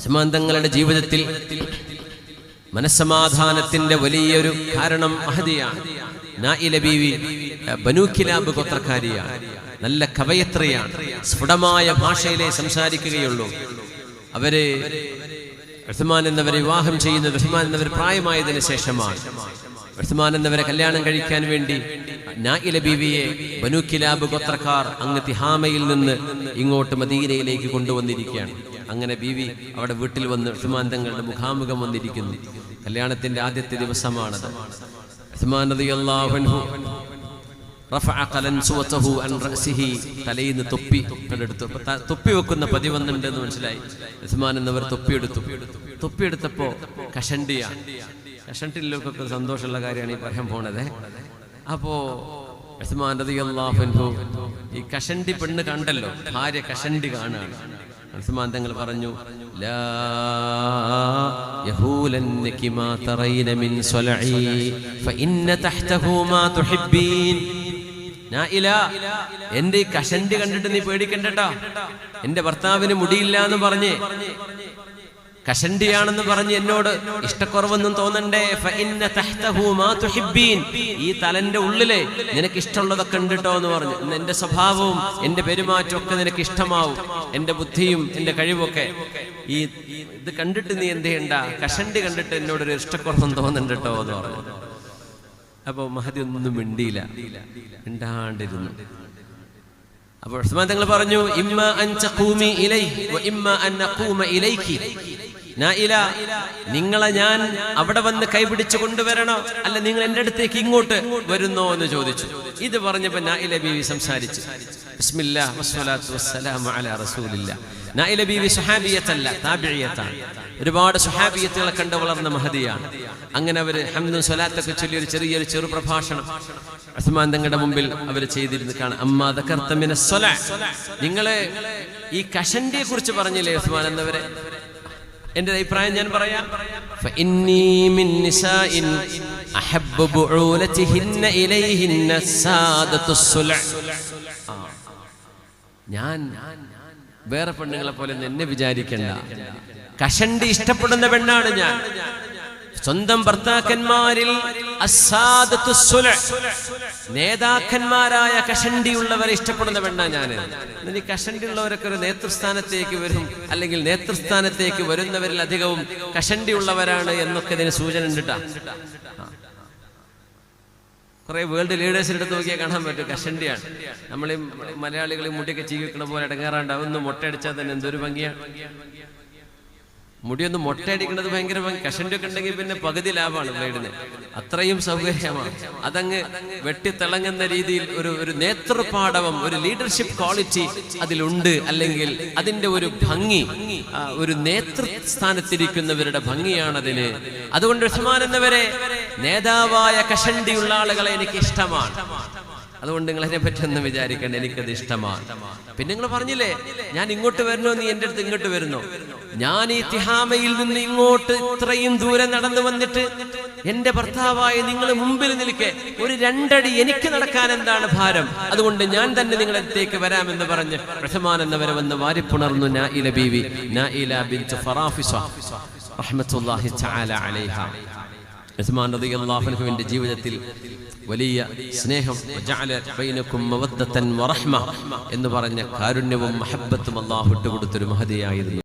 ഉസ്മാൻ തങ്ങളുടെ ജീവിതത്തിൽ മനസ്സമാധാനത്തിന്റെ വലിയൊരു കാരണം അഹദിയാണ് ഗോത്രക്കാരിയാണ്. നല്ല കവയത്രിയാണ്. സ്ഫുടമായ ഭാഷയിലെ സംസാരിക്കുകയുള്ളൂ. അവർ ഉസ്മാൻ എന്നവരെ വിവാഹം ചെയ്യുന്നത് ഉസ്മാൻ എന്നവർ പ്രായമായതിന് ശേഷമാണ്. ഉസ്മാൻ എന്നവരെ കല്യാണം കഴിക്കാൻ വേണ്ടി നായില ബീവിയെ ബനു കിലാബ് ഗോത്രക്കാർ അങ്ങ് തിഹാമയിൽ നിന്ന് ഇങ്ങോട്ട് മദീനയിലേക്ക് കൊണ്ടുവന്നിരിക്കുകയാണ്. അങ്ങനെ ബീവി അവിടെ വീട്ടിൽ വന്ന് ഉസ്മാൻ തങ്ങളുടെ മുഖാമുഖം വന്നിരിക്കുന്നു. കല്യാണത്തിന്റെ ആദ്യത്തെ ദിവസമാണത്. ഉസ്മാൻ റളിയല്ലാഹു തൊപ്പി എടുത്തു തൊപ്പി വെക്കുന്ന പതിവന്നുണ്ട് എന്ന് മനസ്സിലായി. ഉസ്മാൻ എന്നവർ തൊപ്പിയെടുത്തു തൊപ്പിയെടുത്തപ്പോ കഷണ്ടിയാണ് കഷണ്ടിലൊക്കെ സന്തോഷമുള്ള കാര്യമാണ് ഈ പറയാൻ പോണത്. അപ്പോ ഉസ്മാൻ ഈ കഷണ്ടി പെണ്ണ് കണ്ടല്ലോ. ഭാര്യ കഷണ്ടി കാണുകയാണ്. ഉസ്മാൻ തങ്ങൾ പറഞ്ഞു എന്റെ കഷണ്ടി കണ്ടിട്ട് നീ പേടിക്കണ്ടട്ടോ എന്റെ ഭർത്താവിന് മുടിയില്ല എന്ന് പറഞ്ഞ് കഷണ്ടിയാണെന്ന് പറഞ്ഞ് എന്നോട് ഇഷ്ടക്കുറവൊന്നും തോന്നണ്ടേ. ഈ തലന്റെ ഉള്ളിലെ നിനക്ക് ഇഷ്ടമുള്ളതൊക്കെ ഉണ്ടിട്ടോ എന്ന് പറഞ്ഞു. എന്റെ സ്വഭാവവും എന്റെ പെരുമാറ്റവും ഒക്കെ നിനക്ക് ഇഷ്ടമാവും എന്റെ ബുദ്ധിയും എന്റെ കഴിവൊക്കെ. ഈ ഇത് കണ്ടിട്ട് നീ എന്ത് ചെയ്യണ്ട? കഷണ്ടി കണ്ടിട്ട് എന്നോടൊരു ഇഷ്ടക്കുറവൊന്നും തോന്നണ്ടിട്ടോ എന്ന് പറഞ്ഞു. അപ്പൊ മഹതി ഒന്നും മിണ്ടിയില്ല. മിണ്ടാണ്ടിരുന്നു. അപ്പോൾ ഉസ്മാൻ തങ്ങൾ പറഞ്ഞു ഇമ്മ അൻ തഖൂമി ഇലൈഹി വ ഇമ്മ അൻ നഖൂമ ഇലൈകി നായില നിങ്ങളെ ഞാൻ അവിടെ വന്ന് കൈപിടിച്ച് കൊണ്ടുവരണോ? അല്ല നിങ്ങൾ എന്റെ അടുത്തേക്ക് ഇങ്ങോട്ട് വരുന്നോ എന്ന് ചോദിച്ചു. ഇത് പറഞ്ഞപ്പോൾ നായില ബീവി സംസാരിച്ചു. ഒരുപാട് സുഹാബിയത്തുകളെ കണ്ട് വളർന്ന മഹതിയാണ് അങ്ങനെ അവർ ഹംദും സ്വലാത്തൊക്കെ ചൊല്ലി ഒരു ചെറിയൊരു ചെറു പ്രഭാഷണം ഉസ്മാൻ തങ്ങളുടെ മുമ്പിൽ അവർ ചെയ്തിരുന്നു കാണാം അമ്മാ ദക്കർത്ത മിന സ്വലാ. നിങ്ങൾ ഈ കഷന്റെ കുറിച്ച് പറഞ്ഞില്ലേ ഉസ്മാൻ എന്നവരെ? എന്റെ അഭിപ്രായം ഞാൻ പറയാം. ഞാൻ വേറെ പെണ്ണുങ്ങളെ പോലെ എന്നെ വിചാരിക്കണ്ട. കഷണ്ടി ഇഷ്ടപ്പെടുന്ന പെണ്ണാണ് ഞാൻ. സ്വന്തം ഭർത്താക്കന്മാരിൽ നേതാക്കന്മാരായ കഷണ്ടി നേതാക്കന്മാരായ കഷണ്ടിയുള്ളവരെ ഇഷ്ടപ്പെടുന്ന പെണ്ണാ ഞാൻ ഈ കഷണ്ടിയുള്ളവരൊക്കെ ഒരു നേതൃസ്ഥാനത്തേക്ക് വരും അല്ലെങ്കിൽ നേതൃസ്ഥാനത്തേക്ക് വരുന്നവരിൽ അധികവും കഷണ്ടിയുള്ളവരാണ് എന്നൊക്കെ ഇതിന് സൂചന ഉണ്ട് ട്ടാ. കുറെ വേൾഡ് ലീഡേഴ്സിന്റെ അടുത്ത് നോക്കിയാൽ കാണാൻ പറ്റും കഷണ്ടിയാണ്. നമ്മൾ മലയാളികൾ ഈ മുടിയൊക്കെ ചീവി വെക്കണ പോലെ ഇടങ്ങാറാണ്ട് ഒന്ന് മുട്ടയടിച്ചാൽ തന്നെ എന്തൊരു ഭംഗിയാണ് മുടിയൊന്ന് മുട്ടയടിക്കുന്നത് ഭയങ്കര കഷന്റെ കഷണ്ടിയൊക്കെ ഉണ്ടെങ്കിൽ പിന്നെ പകുതി ലാഭമാണ് ബ്ലേഡിന് അത്രയും സൗകര്യമാണ്. അതങ്ങ് വെട്ടിത്തിളങ്ങുന്ന രീതിയിൽ ഒരു ഒരു നേതൃപാടവം ഒരു ലീഡർഷിപ്പ് ക്വാളിറ്റി അതിലുണ്ട്. അല്ലെങ്കിൽ അതിന്റെ ഒരു ഭംഗി ഒരു നേതൃസ്ഥാനത്തിരിക്കുന്നവരുടെ ഭംഗിയാണ് അതിന് അതുകൊണ്ട് ഉസ്മാൻ എന്നവരെ നേതാവായ കഷണ്ടിയുള്ള ആളുകളെ എനിക്ക് ഇഷ്ടമാണ് അതുകൊണ്ട് നിങ്ങൾ അതിനെ പറ്റി ഒന്നും വിചാരിക്കേണ്ട എനിക്കത് ഇഷ്ടമാണ്. പിന്നെ നിങ്ങൾ പറഞ്ഞില്ലേ ഞാൻ ഇങ്ങോട്ട് വരണോ നീ എന്റെ അടുത്ത് ഇങ്ങോട്ട് വരുന്നു. ഞാൻ ഈ തിഹാമയിൽ നിന്ന് ഇങ്ങോട്ട് ഇത്രയും ദൂരം നടന്നു വന്നിട്ട് എന്റെ ഭർത്താവായ നിങ്ങൾ മുമ്പിൽ നിൽക്കെ ഒരു രണ്ടടി എനിക്ക് നടക്കാൻ എന്താണ് ഭാരം? അതുകൊണ്ട് ഞാൻ തന്നെ നിങ്ങളടുത്തേക്ക് വരാമെന്ന് പറഞ്ഞ് റഹ്മാൻ എന്നവരെ വന്ന് വാരിപ്പുണർന്നു നായില ബീവി നായില ബിൻത് ഫറാഫിസ തആല ഉസ്മാൻ റളിയല്ലാഹുവിന്റെ ജീവിതത്തിൽ വലിയ സ്നേഹം എന്ന് പറഞ്ഞ കാരുണ്യവും മഹബത്തും അല്ലാഹു ഇട്ടുകൊടുത്തൊരു മഹതിയായിരുന്നു.